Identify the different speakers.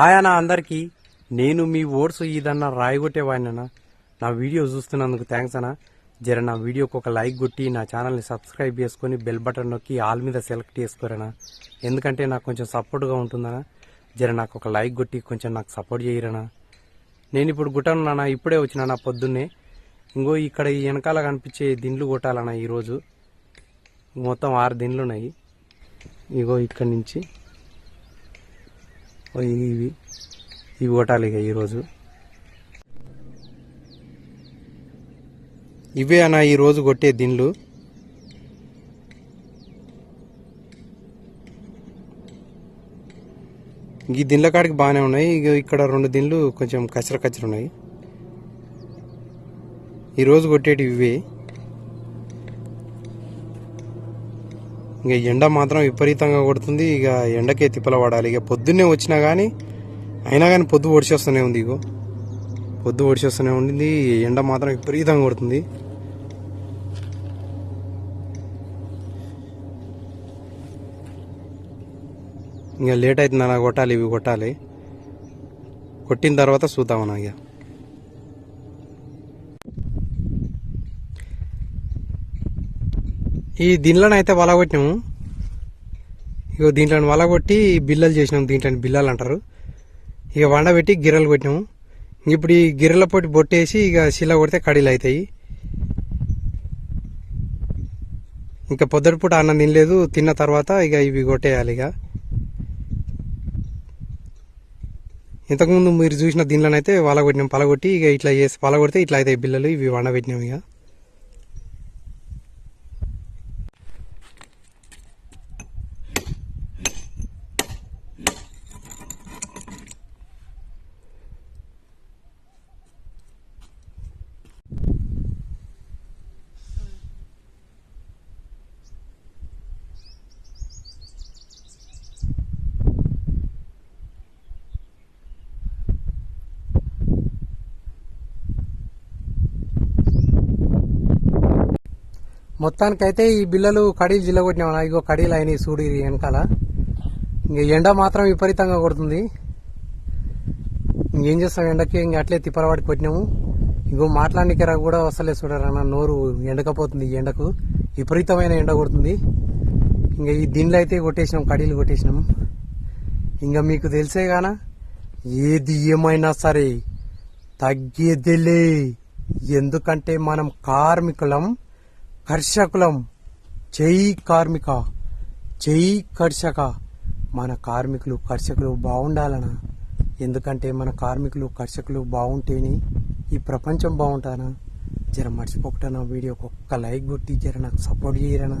Speaker 1: ఆయన అందరికీ నేను మీ ఓట్స్ ఇదన్న రాయగొట్టేవాడినన్నా నా వీడియో చూస్తున్నందుకు థ్యాంక్స్ అన్న. జర నా వీడియోకి ఒక లైక్ కొట్టి నా ఛానల్ని సబ్స్క్రైబ్ చేసుకొని బెల్ బటన్ నొక్కి ఆల్ మీద సెలెక్ట్ చేసుకోరనా ఎందుకంటే నాకు కొంచెం సపోర్ట్గా ఉంటుందనా జర నాకు ఒక లైక్ కొట్టి కొంచెం నాకు సపోర్ట్ చేయరనా నేను ఇప్పుడు గుట్టనున్నానా? ఇప్పుడే వచ్చినానా పొద్దున్నే. ఇంకో ఇక్కడ ఈ వెనకాల కనిపించే దిండ్లు కొట్టాలన్నా ఈరోజు. మొత్తం ఆరు దిండ్లు ఉన్నాయి ఇగో ఇక్కడి నుంచి. ఇవి. ఇవి కొట్టాలి ఇక ఈరోజు. ఇవే అన్న ఈరోజు కొట్టే దిండ్లు. ఈ దిండ్ల కాడికి బాగానే ఉన్నాయి. ఇక ఇక్కడ రెండు దిండ్లు కొంచెం కచ్చర కచ్చర ఉన్నాయి. ఈరోజు కొట్టేటివి ఇవే. ఇక ఎండ మాత్రం విపరీతంగా కొడుతుంది. ఇక ఎండకే తిప్పల పడాలి. ఇక పొద్దున్నే వచ్చినా కానీ అయినా కానీ పొద్దు ఒడిచేస్తూనే ఉంది ఇగో. పొద్దు ఒడిచేస్తూనే ఉండింది. ఎండ మాత్రం విపరీతంగా కొడుతుంది. ఇంకా లేట్ అవుతుంది అలా కొట్టాలి ఇవి కొట్టాలి. కొట్టిన తర్వాత చూద్దామన్నా ఇక. ఈ దీనిలోనైతే అయితే వల కొట్టినాము. ఇగో దీంట్లో వల కొట్టి బిల్లలు చేసినాము దీంట్లో బిల్లలు అంటారు. ఇక వండబెట్టి గిర్రలు కొట్టినాము. ఇప్పుడు ఈ గిర్రెల పొట్టి బొట్టేసి ఇక శిల కొడితే కడీలు అవుతాయి ఇంకా పొద్దుటి పూట అన్నం తినలేదు తిన్న తర్వాత ఇక ఇవి కొట్టేయాలి ఇక ఇంతకుముందు మీరు చూసిన దీనిలోనైతే వల కొట్టినాం పలగొట్టి ఇక ఇట్లా చేసి పలగొడితే ఇట్లా అవుతాయి బిల్లలు ఇవి వండబెట్టినాం ఇక మొత్తానికైతే ఈ బిల్లలు కడీలు జిల్లగొట్టినా ఇగో కడీలు అయినాయి సూడి వెనకాల. ఇంక ఎండ మాత్రం విపరీతంగా కొడుతుంది. ఇంకేం చేస్తాం ఎండకి? ఇంక అట్లే తిప్పలవాడికి కొట్టినాము. ఇంకో మాట్లాడడానికి రా కూడా వస్తలే చూడరా నోరు ఎండకపోతుంది ఈ ఎండకు. విపరీతమైన ఎండ కొడుతుంది. ఇంకా ఈ దీనిలో అయితే కొట్టేసినాం కడీలు కొట్టేసినాం. ఇంకా మీకు తెలిసే గానా? ఏది ఏమైనా సరే తగ్గేదిలే. ఎందుకంటే మనం కార్మికులం. కర్షకులం జై కార్మిక. జై కర్షక. మన కార్మికులు కర్షకులు బాగుండాలనా ఎందుకంటే మన కార్మికులు కర్షకులు బాగుంటేనే ఈ ప్రపంచం బాగుంటానా జర మర్చిపోకుండా వీడియోకి ఒక్క లైక్ కొట్టి జర నాకు సపోర్ట్ చేయరనా?